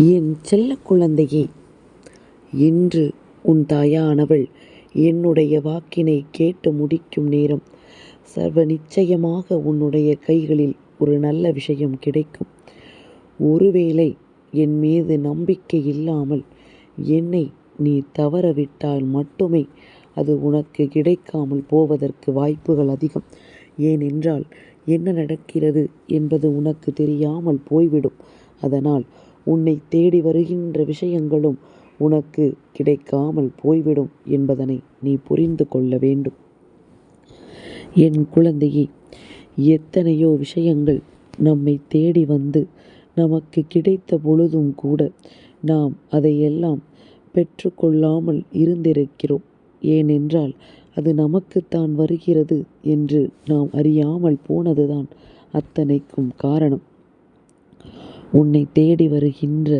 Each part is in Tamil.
என் செல்ல குழந்தையே இன்று உன் தாயானவள் என்னுடைய வாக்கினை கேட்டு முடிக்கும் நேரம். சர்வ நிச்சயமாக உன்னுடைய கைகளில் ஒரு நல்ல விஷயம் கிடைக்கும். ஒருவேளை என் மீது நம்பிக்கை இல்லாமல் என்னை நீ தவறவிட்டால் மட்டுமே அது உனக்கு கிடைக்காமல் போவதற்கு வாய்ப்புகள் அதிகம். ஏனென்றால் என்ன நடக்கிறது என்பது உனக்கு தெரியாமல் போய்விடும். அதனால் உன்னை தேடி வருகின்ற விஷயங்களும் உனக்கு கிடைக்காமல் போய்விடும் என்பதனை நீ புரிந்து கொள்ள வேண்டும். என் குழந்தையே எத்தனையோ விஷயங்கள் நம்மை தேடி வந்து நமக்கு கிடைத்த பொழுதும் கூட நாம் அதையெல்லாம் பெற்றுக்கொள்ளாமல் இருந்திருக்கிறோம். ஏனென்றால் அது நமக்குத்தான் வருகிறது என்று நாம் அறியாமல் போனதுதான் அத்தனைக்கும் காரணம். உன்னை தேடி வருகின்ற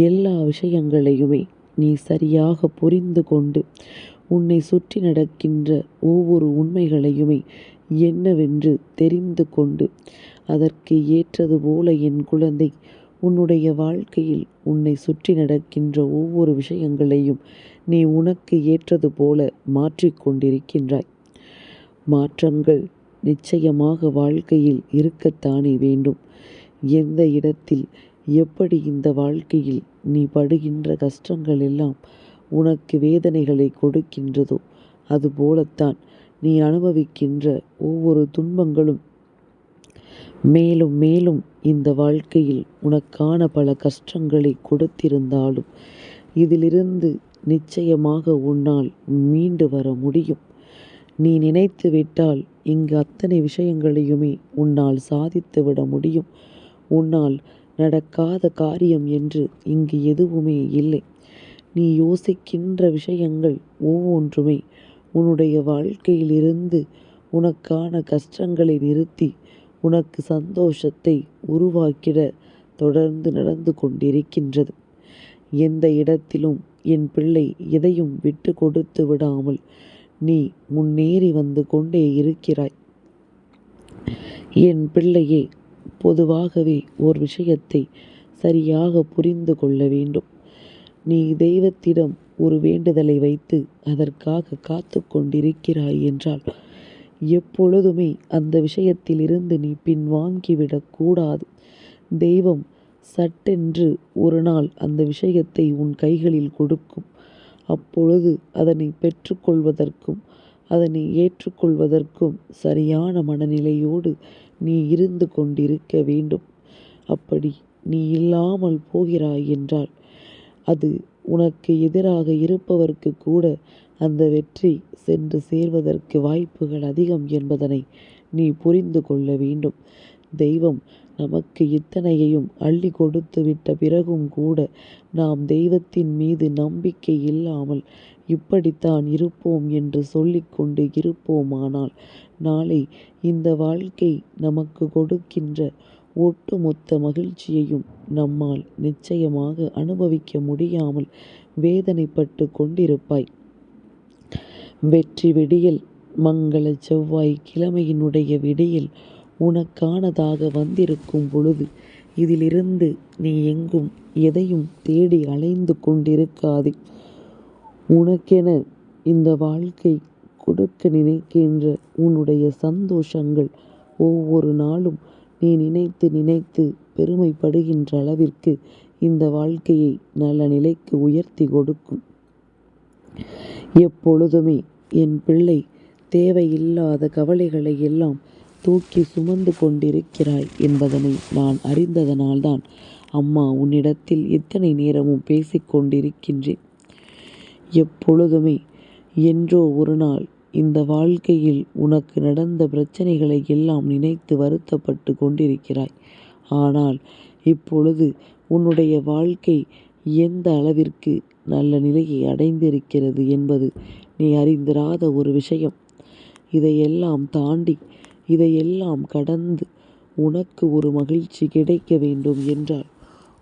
எல்லா விஷயங்களையுமே நீ சரியாக புரிந்து கொண்டு உன்னை சுற்றி நடக்கின்ற ஒவ்வொரு உண்மைகளையுமே என்னவென்று தெரிந்து கொண்டு அதற்கு ஏற்றது போல என் குழந்தை உன்னுடைய வாழ்க்கையில் உன்னை சுற்றி நடக்கின்ற ஒவ்வொரு விஷயங்களையும் நீ உனக்கு ஏற்றது போல மாற்றிக்கொண்டிருக்கின்றாய் மாற்றங்கள் நிச்சயமாக வாழ்க்கையில் இருக்கத்தானே வேண்டும். எந்த இடத்தில் எப்படி இந்த வாழ்க்கையில் நீ படுகின்ற கஷ்டங்கள் எல்லாம் உனக்கு வேதனைகளை கொடுக்கின்றதோ அதுபோலத்தான் நீ அனுபவிக்கின்ற ஒவ்வொரு துன்பங்களும் மேலும் மேலும் இந்த வாழ்க்கையில் உனக்கான பல கஷ்டங்களை கொடுத்திருந்தாலும் இதிலிருந்து நிச்சயமாக உன்னால் மீண்டு வர முடியும். நீ நினைத்து விட்டால் இங்கு அத்தனை விஷயங்களையுமே உன்னால் சாதித்து விட முடியும். உன்னால் நடக்காத காரியம் என்று இங்கு எதுவுமே இல்லை. நீ யோசிக்கின்ற விஷயங்கள் ஒவ்வொன்றுமே உன்னுடைய வாழ்க்கையிலிருந்து உனக்கான கஷ்டங்களை நிறுத்தி உனக்கு சந்தோஷத்தை உருவாக்கிட தொடர்ந்து நடந்து கொண்டிருக்கின்றது. எந்த இடத்திலும் என் பிள்ளை எதையும் விட்டு கொடுத்து விடாமல் நீ முன்னேறி வந்து கொண்டே இருக்கிறாய். என் பிள்ளையே பொதுவாகவே ஓர் விஷயத்தை சரியாக புரிந்து கொள்ள வேண்டும். நீ தெய்வத்திடம் ஒரு வேண்டுதலை வைத்து அதற்காக காத்து கொண்டிருக்கிறாய் என்றால் எப்பொழுதுமே அந்த விஷயத்திலிருந்து நீ பின்வாங்கிவிடக்கூடாது தெய்வம் சட்டென்று ஒரு நாள் அந்த விஷயத்தை உன் கைகளில் கொடுக்கும். அப்பொழுது அதனை பெற்றுக்கொள்வதற்கும் அதனை ஏற்றுக்கொள்வதற்கும் சரியான மனநிலையோடு நீ இருந்து கொண்டிருக்க வேண்டும். அப்படி நீ இல்லாமல் போகிறாய் என்றால் அது உனக்கு எதிராக இருப்பவர்க்கு கூட அந்த வெற்றி சென்று சேர்வதற்கு வாய்ப்புகள் அதிகம் என்பதனை நீ புரிந்து கொள்ள வேண்டும். தெய்வம் நமக்கு இத்தனையையும் அள்ளி கொடுத்து விட்ட பிறகும் கூட நாம் தெய்வத்தின் மீது நம்பிக்கை இல்லாமல் இப்படித்தான் இருப்போம் என்று சொல்லிக்கொண்டு இருப்போமானால் நாளை இந்த வாழ்க்கை நமக்கு கொடுக்கின்ற ஒட்டுமொத்த மகிழ்ச்சியையும் நம்மால் நிச்சயமாக அனுபவிக்க முடியாமல் வேதனைப்பட்டு கொண்டிருப்பாய். வெற்றி விடியல் மங்கள செவ்வாய் கிழமையினுடைய விடியல் உனக்கானதாக வந்திருக்கும் பொழுது இதிலிருந்து நீ எங்கும் எதையும் தேடி அலைந்து கொண்டிருக்காதே. உனக்கென இந்த வாழ்க்கை கொடுக்க நினைக்கின்ற உன்னுடைய சந்தோஷங்கள் ஒவ்வொரு நாளும் நீ நினைத்து நினைத்து பெருமைப்படுகின்ற அளவிற்கு இந்த வாழ்க்கையை நல்ல நிலைக்கு உயர்த்தி கொடுக்கும். எப்பொழுதுமே என் பிள்ளை தேவையில்லாத கவலைகளை எல்லாம் தூக்கி சுமந்து கொண்டிருக்கிறாய் என்பதனை நான் அறிந்ததனால்தான் அம்மா உன்னிடத்தில் இத்தனை நேரமும் பேசிக்கொண்டிருக்கின்றேன். எப்பொழுதுமே. என்றோ ஒரு நாள் இந்த வாழ்க்கையில் உனக்கு நடந்த பிரச்சனைகளை எல்லாம் நினைத்து வருத்தப்பட்டு கொண்டிருக்கிறாய். ஆனால் இப்பொழுது உன்னுடைய வாழ்க்கை எந்த அளவிற்கு நல்ல நிலையை அடைந்திருக்கிறது என்பது நீ அறிந்திராத ஒரு விஷயம். இதையெல்லாம் தாண்டி இதையெல்லாம் கடந்து உனக்கு ஒரு மகிழ்ச்சி கிடைக்க வேண்டும் என்றால்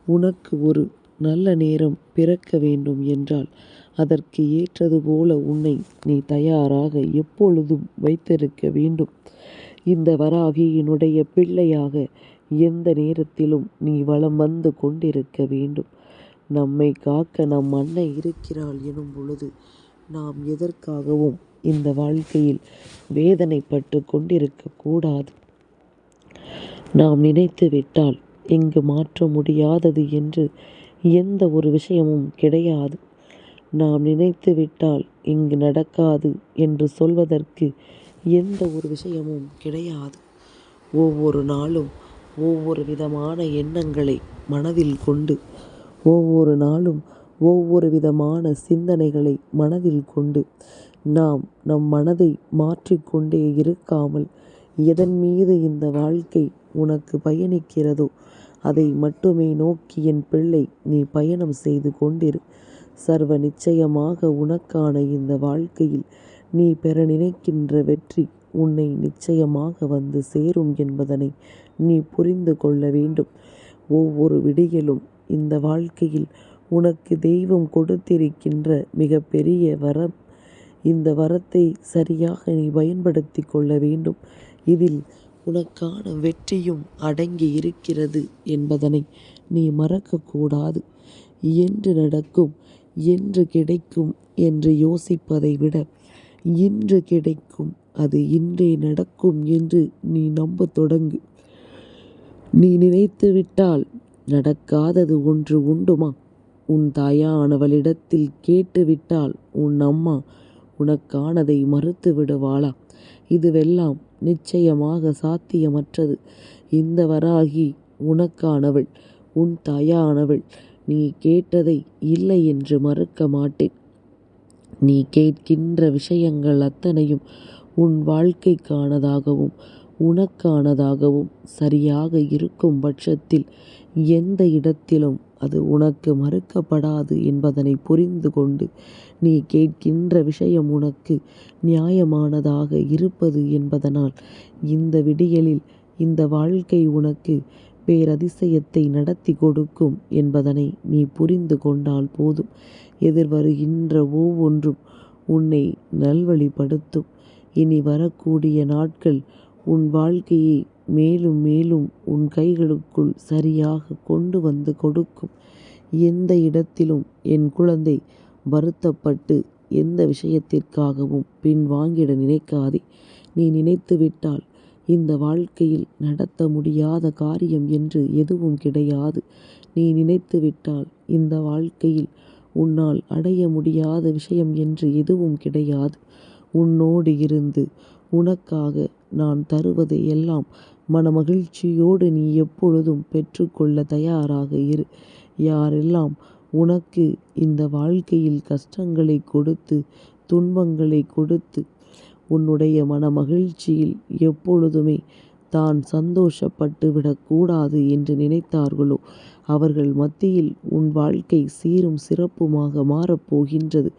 உனக்கு ஒரு நல்ல நேரம் பிறக்க வேண்டும் என்றால் அதற்கு ஏற்றது போல உன்னை நீ தயாராக எப்பொழுதும் வைத்திருக்க வேண்டும். இந்த வராகியினுடைய பிள்ளையாக எந்த நேரத்திலும் நீ வலம் வந்து கொண்டிருக்க வேண்டும். நம்மை காக்க நம் அன்னை இருக்கிறாள் எனும் பொழுது நாம் எதற்காகவும் இந்த வாழ்க்கையில் வேதனைப்பட்டு கொண்டிருக்க கூடாது. நாம் நினைத்து விட்டால் இங்கு மாற்ற முடியாதது என்று எந்த ஒரு விஷயமும் கிடையாது. நாம் நினைத்து விட்டால் இங்கு நடக்காது என்று சொல்வதற்கு எந்த ஒரு விஷயமும் கிடையாது. ஒவ்வொரு நாளும் ஒவ்வொரு விதமான எண்ணங்களை மனதில் கொண்டு ஒவ்வொரு நாளும் ஒவ்வொரு விதமான சிந்தனைகளை மனதில் கொண்டு நாம் நம் மனதை மாற்றிக்கொண்டே இருக்காமல் எதன் மீது இந்த வாழ்க்கை உனக்கு பயணிக்கிறதோ அதை மட்டுமே நோக்கி என் பிள்ளை நீ பயணம் செய்து கொண்டிரு. சர்வ நிச்சயமாக உனக்கான இந்த வாழ்க்கையில் நீ பெற நினைக்கின்ற வெற்றி உன்னை நிச்சயமாக வந்து சேரும் என்பதனை நீ புரிந்து கொள்ள வேண்டும். ஒவ்வொரு விடியலும் இந்த வாழ்க்கையில் உனக்கு தெய்வம் கொடுத்திருக்கின்ற மிகப்பெரிய வரம். இந்த வரத்தை சரியாக நீ பயன்படுத்தி கொள்ள வேண்டும். இதில் உனக்கான வெற்றியும் அடங்கி இருக்கிறது என்பதனை நீ மறக்கக்கூடாது. என்று நடக்கும் என்று கிடைக்கும் என்று யோசிப்பதை விட இன்று கிடைக்கும் அது இன்றே நடக்கும் என்று நீ நம்ப தொடங்கு. நீ நினைத்து விட்டால் நடக்காதது ஒன்று உண்டுமா? உன் தாயானவளிடத்தில் கேட்டுவிட்டால் உன் அம்மா உனக்கானதை மறுத்து விடுவாளா? இதுவெல்லாம் நிச்சயமாக சாத்தியமற்றது. இந்த வராகி உனக்கானவள் உன் தாயானவள் நீ கேட்டதை இல்லை என்று மறுக்க மாட்டேன். நீ கேட்கின்ற விஷயங்கள் அத்தனையும் உன் வாழ்க்கைக்கானதாகவும் உனக்கானதாகவும் சரியாக இருக்கும் பட்சத்தில் எந்த இடத்திலும் அது உனக்கு மறுக்கப்படாது என்பதனை புரிந்து கொண்டு நீ கேட்கின்ற விஷயம் உனக்கு நியாயமானதாக இருப்பது என்பதனால் இந்த விடியலில் இந்த வாழ்க்கை உனக்கு பேரதிசயத்தை நடத்தி கொடுக்கும் என்பதனை நீ புரிந்து கொண்டால் போதும். எதிர்வருகின்ற ஒவ்வொன்றும் உன்னை நல்வழிப்படுத்தும். இனி வரக்கூடிய நாட்கள் உன் வாழ்க்கையை மேலும் மேலும் உன் கைகளுக்குள் சரியாக கொண்டு வந்து கொடுக்கும். எந்த இடத்திலும் என் குழந்தை வருத்தப்பட்டு எந்த விஷயத்திற்காகவும் பின் வாங்கிட நினைக்காதே. நீ நினைத்து விட்டால் இந்த வாழ்க்கையில் நடத்த முடியாத காரியம் என்று எதுவும் கிடையாது. நீ நினைத்து விட்டால் இந்த வாழ்க்கையில் உன்னால் அடைய முடியாத விஷயம் என்று எதுவும் கிடையாது. உன்னோடு இருந்து உனக்காக நான் தருவதை எல்லாம் மனமகிழ்ச்சியோடு நீ எப்பொழுதும் பெற்றுக்கொள்ள தயாராக இரு. யாரெல்லாம் உனக்கு இந்த வாழ்க்கையில் கஷ்டங்களை கொடுத்து துன்பங்களை கொடுத்து உன்னுடைய மனமகிழ்ச்சியில் எப்பொழுதுமே தான் சந்தோஷப்பட்டு விடக்கூடாது என்று நினைத்தார்களோ அவர்கள் மத்தியில் உன் வாழ்க்கை சீரும் சிறப்புமாக மாறப்போகின்றது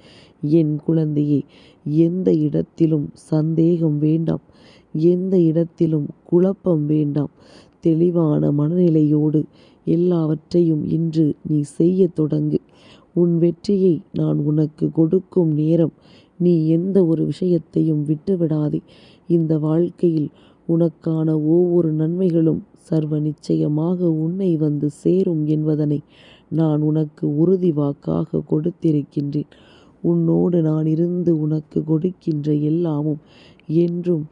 என் குழந்தையே எந்த இடத்திலும் சந்தேகம் வேண்டாம். எந்த இடத்திலும் குழப்பம் வேண்டாம். தெளிவான மனநிலையோடு எல்லாவற்றையும் இன்று நீ செய்ய தொடங்கு. உன் வெற்றியை நான் உனக்கு கொடுக்கும் நேரம். நீ எந்த ஒரு விஷயத்தையும் விட்டுவிடாதே. இந்த வாழ்க்கையில் உனக்கான ஒவ்வொரு நன்மைகளும் சர்வ நிச்சயமாக உன்னை வந்து சேரும் என்பதனை நான் உனக்கு உறுதி வாக்காக கொடுத்திருக்கின்றேன். உன்னோடு நான் இருந்து உனக்கு கொடுக்கின்ற எல்லாமும் என்றும்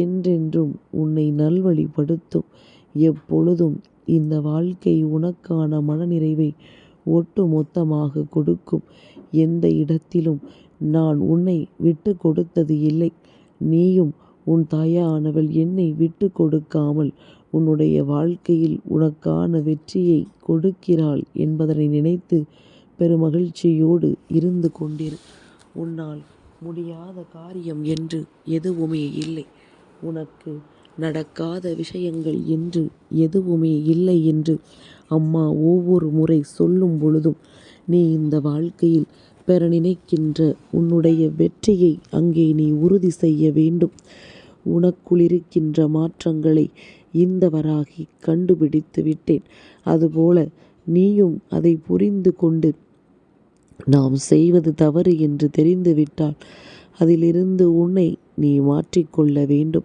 என்றென்றும் உன்னை நல்வழிப்படுத்தும். எப்பொழுதும் இந்த வாழ்க்கை உனக்கான மனநிறைவை ஒட்டு மொத்தமாக கொடுக்கும். எந்த இடத்திலும் நான் உன்னை விட்டு கொடுத்தது இல்லை. நீயும் உன் தாயானவள் என்னை விட்டு கொடுக்காமல் உன்னுடைய வாழ்க்கையில் உனக்கான வெற்றியை கொடுக்கிறாள் என்பதனை நினைத்து பெருமகிழ்ச்சியோடு இருந்து கொண்டிரு. உன்னால் முடியாத காரியம் என்று எதுவுமே இல்லை. உனக்கு நடக்காத விஷயங்கள் என்று எதுவுமே இல்லை என்று அம்மா ஒவ்வொரு முறை சொல்லும் பொழுதும் நீ இந்த வாழ்க்கையில் பெற நினைக்கின்ற உன்னுடைய வெற்றியை அங்கே நீ உறுதி செய்ய வேண்டும். உனக்குள் இருக்கின்ற மாற்றங்களை இந்த வராகி கண்டுபிடித்து விட்டேன். அதுபோல நீயும் அதை புரிந்து கொண்டு நாம் செய்வது தவறு என்று தெரிந்துவிட்டால் அதிலிருந்து உன்னை நீ மாற்றிக்கொள்ள வேண்டும்.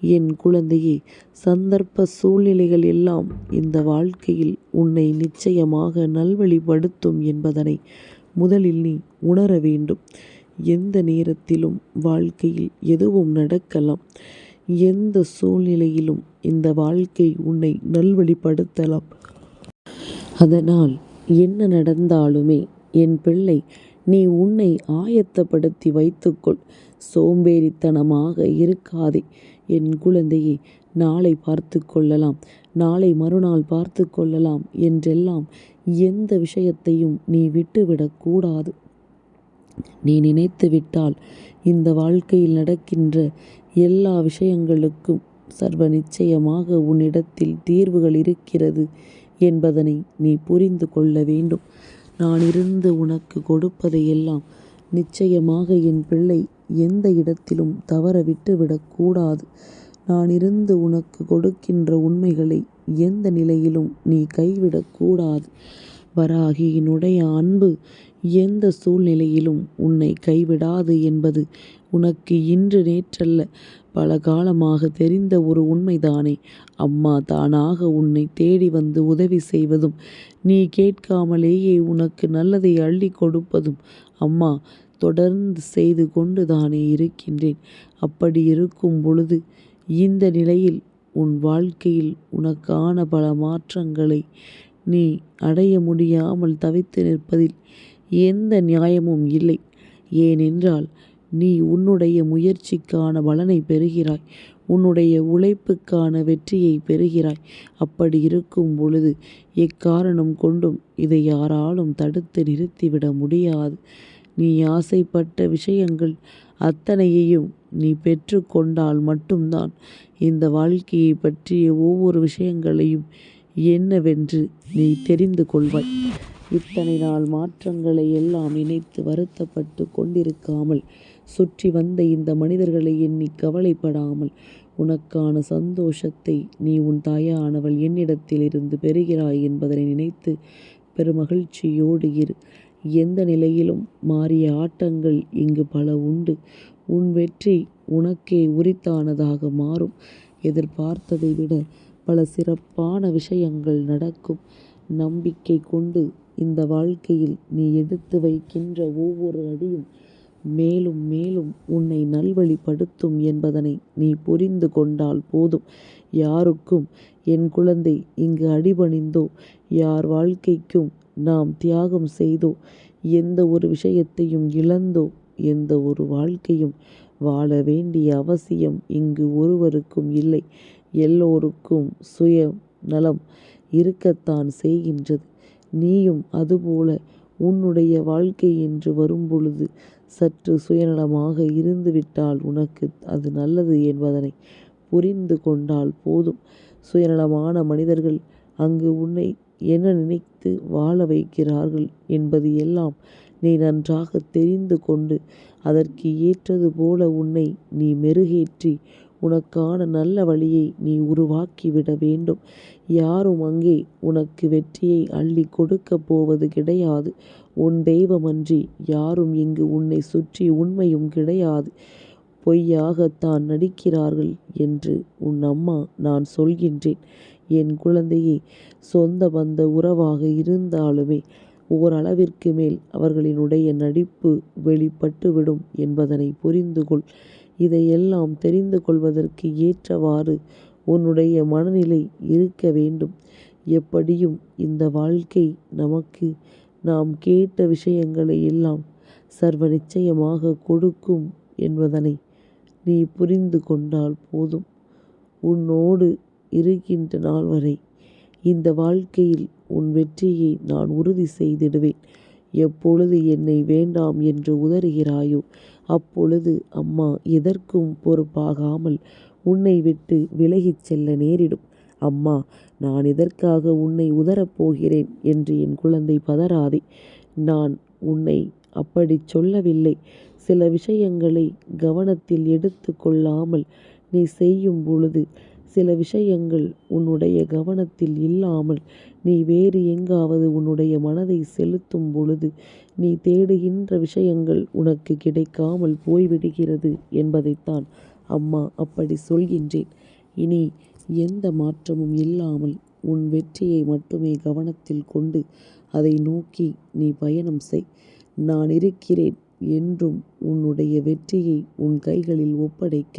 என் குழந்தையே சந்தர்ப்ப சூழ்நிலைகள் எல்லாம் இந்த வாழ்க்கையில் உன்னை நிச்சயமாக நல்வழிப்படுத்தும் என்பதனை முதலில் நீ உணர வேண்டும். எந்த நேரத்திலும் வாழ்க்கையில் எதுவும் நடக்கலாம். எந்த சூழ்நிலையிலும் இந்த வாழ்க்கை உன்னை நல்வழிப்படுத்தலாம். அதனால் என்ன நடந்தாலுமே என் பிள்ளை நீ உன்னை ஆயத்தப்படுத்தி வைத்துக்கொள். சோம்பேறித்தனமாக இருக்காதே. என் குழந்தையை நாளை பார்த்து கொள்ளலாம். நாளை மறுநாள் பார்த்து கொள்ளலாம் என்றெல்லாம் எந்த விஷயத்தையும் நீ விட்டுவிடக்கூடாது நீ நினைத்து விட்டால் இந்த வாழ்க்கையில் நடக்கின்ற எல்லா விஷயங்களுக்கும் சர்வ நிச்சயமாக உன்னிடத்தில் தீர்வுகள் இருக்கிறது என்பதனை நீ புரிந்து கொள்ள வேண்டும். நான் இருந்து உனக்கு கொடுப்பதையெல்லாம் நிச்சயமாக என் பிள்ளை எந்த இடத்திலும் தவற விட்டுவிடக்கூடாது நான் இருந்து உனக்கு கொடுக்கின்ற உண்மைகளை எந்த நிலையிலும் நீ கைவிடக்கூடாது வராகியினுடைய அன்பு எந்த சூழ்நிலையிலும் உன்னை கைவிடாது என்பது உனக்கு இன்று நேற்றல்ல. பல காலமாக தெரிந்த ஒரு உண்மைதானே. அம்மா தானாக உன்னை தேடி வந்து உதவி செய்வதும் நீ கேட்காமலேயே உனக்கு நல்லதை அள்ளி கொடுப்பதும். அம்மா தொடர்ந்து செய்து கொண்டு தானே இருக்கின்றேன். அப்படி இருக்கும் பொழுது இந்த நிலையில் உன் வாழ்க்கையில் உனக்கான பல மாற்றங்களை நீ அடைய முடியாமல் தவித்து நிற்பதில் எந்த நியாயமும் இல்லை. ஏனென்றால் நீ உன்னுடைய முயற்சிக்கான பலனை பெறுகிறாய். உன்னுடைய உழைப்புக்கான வெற்றியை பெறுகிறாய். அப்படி இருக்கும் பொழுது எக்காரணம் கொண்டும் இதை யாராலும் தடுத்து நிறுத்திவிட முடியாது. நீ ஆசைப்பட்ட விஷயங்கள் அத்தனையையும் நீ பெற்று கொண்டால் மட்டும்தான். இந்த வாழ்க்கையை பற்றிய ஒவ்வொரு விஷயங்களையும் என்னவென்று நீ தெரிந்து கொள்வாய். இத்தனை நாள் மாற்றங்களை எல்லாம் நினைத்து வருத்தப்பட்டு கொண்டிருக்காமல் சுற்றி வந்த இந்த மனிதர்களை எண்ணி கவலைப்படாமல் உனக்கான சந்தோஷத்தை நீ உன் தாயானவள் என்னிடத்தில் இருந்து பெறுகிறாய் என்பதனை நினைத்து பெருமகிழ்ச்சியோடு இரு. எந்த நிலையிலும் மாறிய ஆட்டங்கள் இங்கு பல உண்டு. உன் வெற்றி உனக்கே உரித்தானதாக மாறும். எதிர்பார்த்ததை விட பல சிறப்பான விஷயங்கள் நடக்கும். நம்பிக்கை கொண்டு இந்த வாழ்க்கையில் நீ எடுத்து வைக்கின்ற ஒவ்வொரு அடியும் மேலும் மேலும் உன்னை நல்வழிப்படுத்தும் என்பதனை நீ புரிந்து கொண்டால் போதும். யாருக்கும் என் குழந்தை இங்கு அடிபணிந்தோ யார் வாழ்க்கைக்கும் நாம் தியாகம் செய்தோ எந்த ஒரு விஷயத்தையும் இழந்தோ எந்த ஒரு வாழ்க்கையும் வாழ வேண்டிய அவசியம் இங்கு ஒருவருக்கும் இல்லை. எல்லோருக்கும் சுய நலம் இருக்கத்தான் செய்கின்றது. நீயும் அதுபோல உன்னுடைய வாழ்க்கை என்று வரும்பொழுது சற்று சுயநலமாக இருந்துவிட்டால் உனக்கு அது நல்லது என்பதனை புரிந்து கொண்டால் போதும். சுயநலமான மனிதர்கள் அங்கு உன்னை என்ன நினை வைத்து வாழ வைக்கிறார்கள் என்பது எல்லாம் நீ நன்றாக தெரிந்து கொண்டு அதற்கு ஏற்றது போல உன்னை நீ மெருகேற்றி உனக்கான நல்ல வழியை நீ உருவாக்கிவிட வேண்டும். யாரும் அங்கே உனக்கு வெற்றியை அள்ளி கொடுக்கப் போவது கிடையாது. உன் தெய்வமன்றி யாரும் இங்கு உன்னை சுற்றி உண்மையும் கிடையாது. பொய்யாகத்தான் நடிக்கிறார்கள் என்று உன் அம்மா நான் சொல்கின்றேன். என் குழந்தையை சொந்த பந்த உறவாக இருந்தாலுமே ஓரளவிற்கு மேல் அவர்களினுடைய நடிப்பு வெளிப்பட்டுவிடும் என்பதனை புரிந்து கொள். இதையெல்லாம் தெரிந்து கொள்வதற்கு ஏற்றவாறு உன்னுடைய மனநிலை இருக்க வேண்டும். எப்படியும் இந்த வாழ்க்கை நமக்கு நாம் கேட்ட விஷயங்களை எல்லாம் சர்வ நிச்சயமாக கொடுக்கும் என்பதனை நீ புரிந்து கொண்டால் போதும். உன்னோடு இருக்கின்ற நாள் வரை இந்த வாழ்க்கையில் உன் வெற்றியை நான் உறுதி செய்திடுவேன். எப்பொழுது என்னை வேண்டாம் என்று உதறுகிறாயோ அப்பொழுது அம்மா எதற்கும் பொறுப்பாகாமல் உன்னை விட்டு விலகிச் செல்ல நேரிடும். அம்மா நான் எதற்காக உன்னை உதறப்போகிறேன் என்று என் குழந்தை பதறாதே. நான் உன்னை அப்படி சொல்லவில்லை. சில விஷயங்களை கவனத்தில் எடுத்து கொள்ளாமல் நீ செய்யும் பொழுது சில விஷயங்கள் உன்னுடைய கவனத்தில் இல்லாமல் நீ வேறு எங்காவது உன்னுடைய மனதை செலுத்தும் பொழுது நீ தேடுகின்ற விஷயங்கள் உனக்கு கிடைக்காமல் போய்விடுகிறது என்பதைத்தான் அம்மா அப்படி சொல்கின்றேன். இனி எந்த மாற்றமும் இல்லாமல் உன் வெற்றியை மட்டுமே கவனத்தில் கொண்டு அதை நோக்கி நீ பயணம் செய். நான் இருக்கிறேன் என்றும் உன்னுடைய வெற்றியை உன் கைகளில் ஒப்படைக்க